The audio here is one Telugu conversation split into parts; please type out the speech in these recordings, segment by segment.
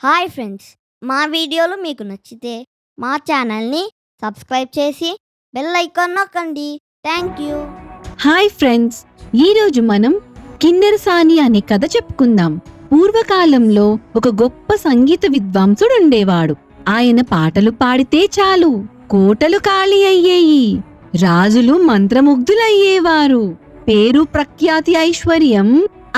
హాయ్ ఫ్రెండ్స్ మా వీడియోలు మీకు నచ్చితే మా ఛానల్ని సబ్స్క్రైబ్ చేసి బెల్ ఐకాన్ నొక్కండి. Thank you. హాయ్ ఫ్రెండ్స్ ఈరోజు మనం కిన్నెరసాని అనే కథ చెప్పుకుందాం. పూర్వకాలంలో ఒక గొప్ప సంగీత విద్వాంసుడు ఉండేవాడు. ఆయన పాటలు పాడితే చాలు కోటలు ఖాళీ అయ్యేయి రాజులు మంత్రముగ్ధులయ్యేవారు. పేరు ప్రఖ్యాతి ఐశ్వర్యం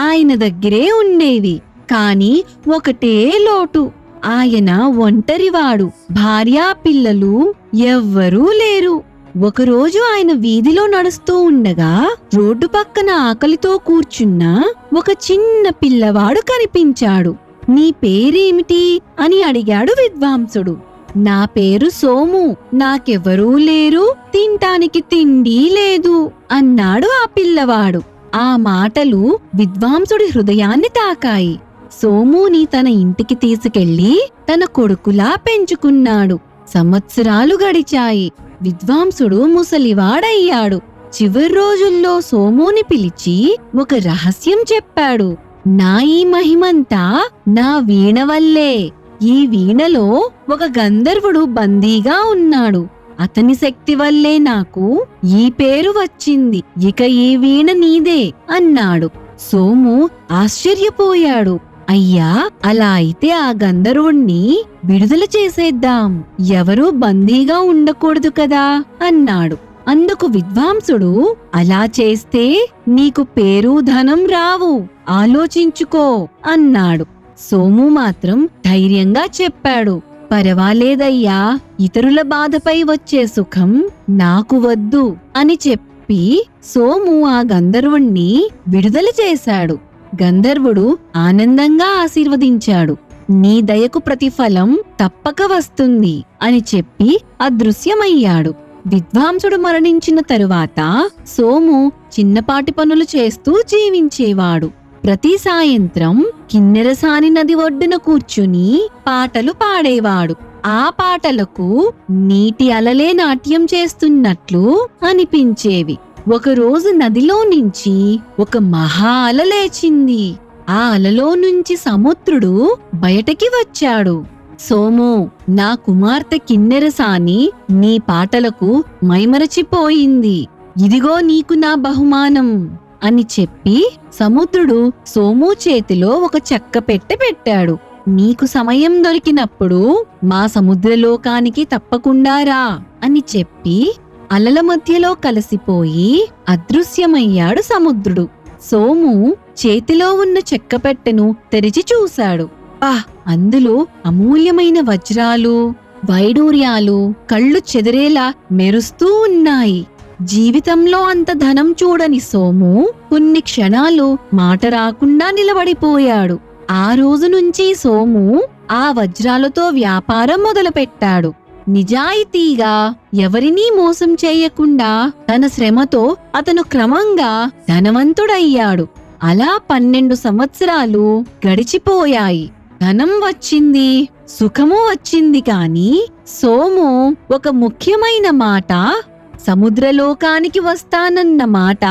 ఆయన దగ్గరే ఉండేవి కాని ఒకటే లోటు. ఆయన ఒంటరివాడు. భార్యా పిల్లలు ఎవ్వరూ లేరు. ఒకరోజు ఆయన వీధిలో నడుస్తూ ఉండగా రోడ్డు పక్కన ఆకలితో కూర్చున్న ఒక చిన్న పిల్లవాడు కనిపించాడు. నీ పేరేమిటి అని అడిగాడు విద్వాంసుడు. నా పేరు సోము. నాకెవరూ లేరు. తింటానికి తిండి లేదు అన్నాడు ఆ పిల్లవాడు. ఆ మాటలు విద్వాంసుడి హృదయాన్ని తాకాయి. సోముని తన ఇంటికి తీసుకెళ్ళి తన కొడుకులా పెంచుకున్నాడు. సంవత్సరాలు గడిచాయి. విద్వాంసుడు ముసలివాడయ్యాడు. చివరి రోజుల్లో సోముని పిలిచి ఒక రహస్యం చెప్పాడు. నా ఈ మహిమంతా నా వీణ వల్లే. ఈ వీణలో ఒక గంధర్వుడు బందీగా ఉన్నాడు. అతని శక్తి వల్లే నాకు ఈ పేరు వచ్చింది. ఇక ఈ వీణ నీదే అన్నాడు. సోము ఆశ్చర్యపోయాడు. అయ్యా అలా అయితే ఆ గంధర్వుణ్ణి విడుదల చేసేద్దాం. ఎవరూ బందీగా ఉండకూడదు కదా అన్నాడు. అందుకు విద్వాంసుడు అలా చేస్తే నీకు పేరు ధనం రావు ఆలోచించుకో అన్నాడు. సోము మాత్రం ధైర్యంగా చెప్పాడు. పర్వాలేదయ్యా ఇతరుల బాధపై వచ్చే సుఖం నాకు వద్దు అని చెప్పి సోము ఆ గంధర్వుణ్ణి విడుదల చేశాడు. గంధర్వుడు ఆనందంగా ఆశీర్వదించాడు. నీ దయకు ప్రతిఫలం తప్పక వస్తుంది అని చెప్పి అదృశ్యమయ్యాడు. విద్వాంసుడు మరణించిన తరువాత సోము చిన్నపాటి పనులు చేస్తూ జీవించేవాడు. ప్రతి సాయంత్రం కిన్నెరసాని నది ఒడ్డున కూర్చుని పాటలు పాడేవాడు. ఆ పాటలకు నీటి అలలే నాట్యం చేస్తున్నట్లు అనిపించేవి. ఒకరోజు నదిలో నుంచి ఒక మహా అల లేచింది. ఆ అలలో నుంచి సముద్రుడు బయటకి వచ్చాడు. సోము నా కుమార్తె కిన్నెరసాని నీ పాటలకు మైమరచిపోయింది. ఇదిగో నీకు నా బహుమానం అని చెప్పి సముద్రుడు సోము చేతిలో ఒక చెక్క పెట్టె పెట్టాడు. నీకు సమయం దొరికినప్పుడు మా సముద్రలోకానికి తప్పకుండా రా అని చెప్పి అలల మధ్యలో కలిసిపోయి అదృశ్యమయ్యాడు సముద్రుడు. సోము చేతిలో ఉన్న చెక్క పెట్టెను తెరిచి చూశాడు. ఆ అందులో అమూల్యమైన వజ్రాలు వైడూర్యాలు కళ్ళు చెదిరేలా మెరుస్తూ ఉన్నాయి. జీవితంలో అంత ధనం చూడని సోము కొన్ని క్షణాలు మాట రాకుండా నిలబడిపోయాడు. ఆ రోజు నుంచి సోము ఆ వజ్రాలతో వ్యాపారం మొదలుపెట్టాడు. నిజాయితీగా ఎవరినీ మోసం చేయకుండా తన శ్రమతో అతను క్రమంగా ధనవంతుడయ్యాడు. అలా పన్నెండు సంవత్సరాలు గడిచిపోయాయి. ధనం వచ్చింది సుఖము వచ్చింది కాని సోము ఒక ముఖ్యమైన మాట సముద్రలోకానికి వస్తానన్న మాట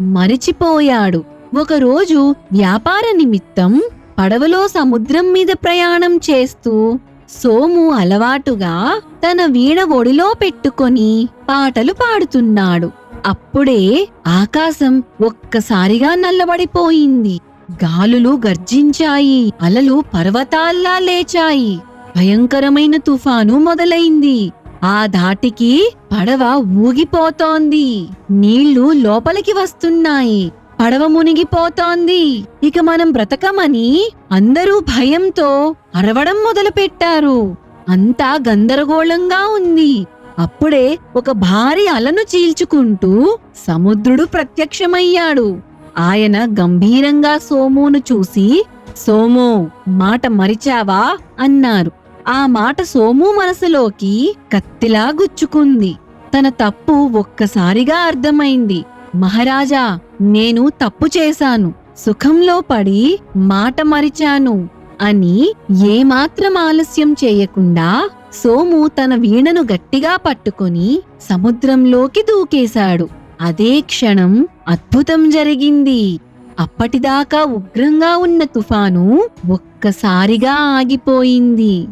మరిచిపోయాడు. ఒకరోజు వ్యాపార నిమిత్తం పడవలో సముద్రం మీద ప్రయాణం చేస్తూ సోము అలవాటుగా తన వీణ ఒడిలో పెట్టుకొని పాటలు పాడుతున్నాడు. అప్పుడే ఆకాశం ఒక్కసారిగా నల్లబడిపోయింది. గాలులు గర్జించాయి. అలలు పర్వతాల్లా లేచాయి. భయంకరమైన తుఫాను మొదలైంది. ఆ ధాటికి పడవ ఊగిపోతోంది. నీళ్ళు లోపలికి వస్తున్నాయి. పడవ మునిగిపోతోంది. ఇక మనం బ్రతకమని అందరూ భయంతో అరవడం మొదలుపెట్టారు. అంతా గందరగోళంగా ఉంది. అప్పుడే ఒక భారీ అలను చీల్చుకుంటూ సముద్రుడు ప్రత్యక్షమయ్యాడు. ఆయన గంభీరంగా సోమును చూసి సోము మాట మరిచావా? అన్నారు. ఆ మాట సోము మనసులోకి కత్తిలా గుచ్చుకుంది. తన తప్పు ఒక్కసారిగా అర్థమైంది. మహారాజా నేను తప్పు చేశాను సుఖంలో పడి మాట మరిచాను అని ఏమాత్రం ఆలస్యం చేయకుండా సోము తన వీణను గట్టిగా పట్టుకొని సముద్రంలోకి దూకేశాడు. అదే క్షణం అద్భుతం జరిగింది. అప్పటిదాకా ఉగ్రంగా ఉన్న తుఫాను ఒక్కసారిగా ఆగిపోయింది.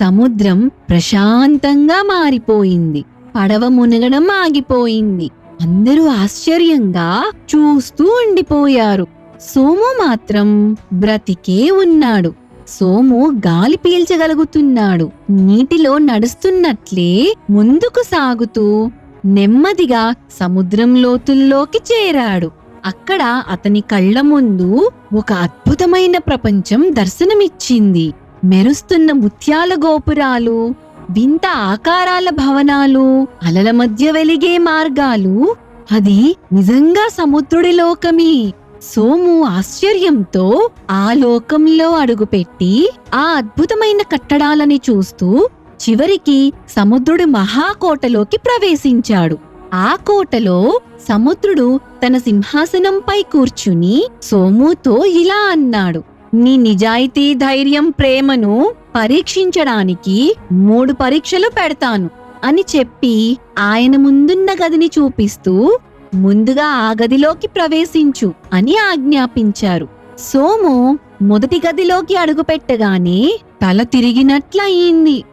సముద్రం ప్రశాంతంగా మారిపోయింది. పడవ మునగడం ఆగిపోయింది. అందరూ ఆశ్చర్యంగా చూస్తూ ఉండిపోయారు. సోము మాత్రం బ్రతికే ఉన్నాడు. సోము గాలి పీల్చగలుగుతున్నాడు. నీటిలో నడుస్తున్నట్లే ముందుకు సాగుతూ నెమ్మదిగా సముద్రం లోతుల్లోకి చేరాడు. అక్కడ అతని కళ్ళ ముందు ఒక అద్భుతమైన ప్రపంచం దర్శనమిచ్చింది. మెరుస్తున్న ముత్యాల గోపురాలు వింత ఆకారాల భవనాలు అలల మధ్య వెలిగే మార్గాలు అది నిజంగా సముద్రుడి లోకమే. సోము ఆశ్చర్యంతో ఆ లోకంలో అడుగుపెట్టి ఆ అద్భుతమైన కట్టడాలని చూస్తూ చివరికి సముద్రుడు మహాకోటలోకి ప్రవేశించాడు. ఆ కోటలో సముద్రుడు తన సింహాసనంపై కూర్చుని సోముతో ఇలా అన్నాడు నీ నిజాయితీ ధైర్యం ప్రేమను పరీక్షించడానికి మూడు పరీక్షలు పెడతాను అని చెప్పి ఆయన ముందున్న గదిని చూపిస్తూ ముందుగా ఆ గదిలోకి ప్రవేశించు అని ఆజ్ఞాపించారు. సోము మొదటి గదిలోకి అడుగుపెట్టగానే తల తిరిగినట్లయింది.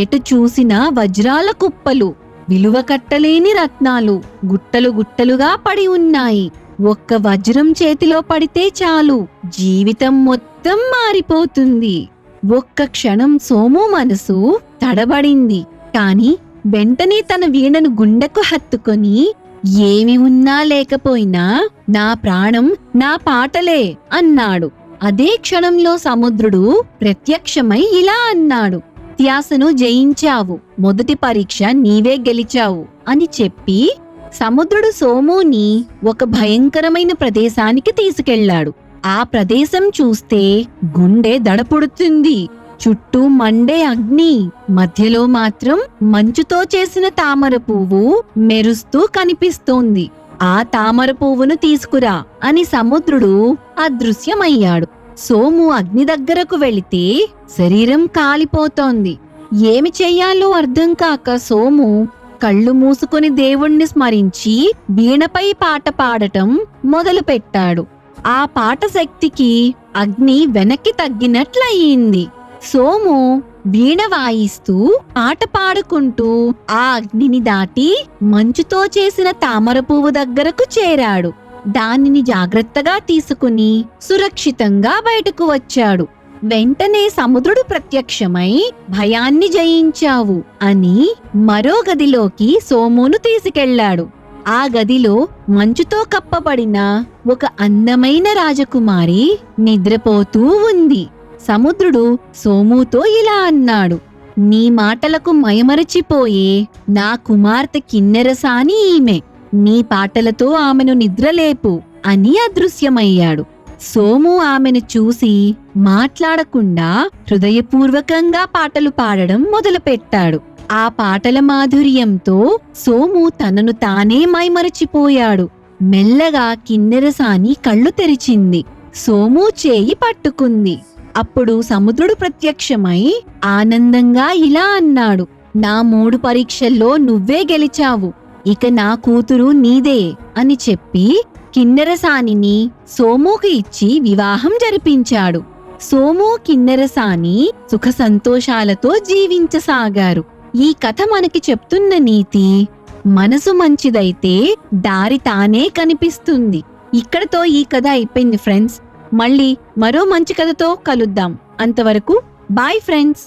ఎటు చూసినా వజ్రాల కుప్పలు విలువ కట్టలేని రత్నాలు గుట్టలు గుట్టలుగా పడి ఉన్నాయి. ఒక్క వజ్రం చేతిలో పడితే చాలు జీవితం మొత్తం మారిపోతుంది. ఒక్క క్షణం సోము మనసు తడబడింది. కాని వెంటనే తన వీణను గుండెకు హత్తుకొని ఏమి ఉన్నా లేకపోయినా నా ప్రాణం నా పాటలే అన్నాడు. అదే క్షణంలో సముద్రుడు ప్రత్యక్షమై ఇలా అన్నాడు త్యాసను జయించావు మొదటి పరీక్ష నీవే గెలిచావు అని చెప్పి సముద్రుడు సోముని ఒక భయంకరమైన ప్రదేశానికి తీసుకెళ్ళాడు ఆ ప్రదేశం చూస్తే గుండె దడపుడుతుంది. చుట్టూ మండే అగ్ని. మధ్యలో మాత్రం మంచుతో చేసిన తామర పువ్వు మెరుస్తూ కనిపిస్తోంది. ఆ తామర పువ్వును తీసుకురా అని సముద్రుడు అదృశ్యమయ్యాడు. సోము అగ్ని దగ్గరకు వెళితే శరీరం కాలిపోతోంది. ఏమి చెయ్యాలో అర్థం కాక సోము కళ్ళు మూసుకుని దేవుణ్ణి స్మరించి వీణపై పాట పాడటం మొదలుపెట్టాడు. ఆ పాట శక్తికి అగ్ని వెనక్కి తగ్గినట్లయింది. సోము వీణ వాయిస్తూ పాట పాడుకుంటూ ఆ అగ్నిని దాటి మంచుతో చేసిన తామర పువ్వు దగ్గరకు చేరాడు. దానిని జాగ్రత్తగా తీసుకుని సురక్షితంగా బయటకు వచ్చాడు. వెంటనే సముద్రుడు ప్రత్యక్షమై భయాన్ని జయించావు అని మరో గదిలోకి సోమును తీసుకెళ్ళాడు ఆ గదిలో మంచుతో కప్పబడిన ఒక అందమైన రాజకుమారి నిద్రపోతూ ఉంది. సముద్రుడు సోముతో ఇలా అన్నాడు నీ మాటలకు మయమరచిపోయే నా కుమార్తె కిన్నెరసాని ఈమె. నీ పాటలతో ఆమెను నిద్రలేపు అని అదృశ్యమయ్యాడు. సోము ఆమెను చూసి మాట్లాడకుండా హృదయపూర్వకంగా పాటలు పాడడం మొదలుపెట్టాడు. ఆ పాటల మాధుర్యంతో సోము తనను తానే మైమరచిపోయాడు. మెల్లగా కిన్నెరసాని కళ్ళు తెరిచింది. సోము చేయి పట్టుకుంది. అప్పుడు సముద్రుడు ప్రత్యక్షమై ఆనందంగా ఇలా అన్నాడు. నా మూడు పరీక్షల్లో నువ్వే గెలిచావు. ఇక నా కూతురు నీదే అని చెప్పి కిన్నెరసానిని సోముకి ఇచ్చి వివాహం జరిపించాడు. సోము కిన్నెరసాని సుఖ సంతోషాలతో జీవించసాగారు. ఈ కథ మనకి చెప్తున్న నీతి మనసు మంచిదైతే దారి తానే కనిపిస్తుంది. ఇక్కడతో ఈ కథ అయిపోయింది ఫ్రెండ్స్ మళ్ళీ మరో మంచి కథతో కలుద్దాం. అంతవరకు బాయ్ ఫ్రెండ్స్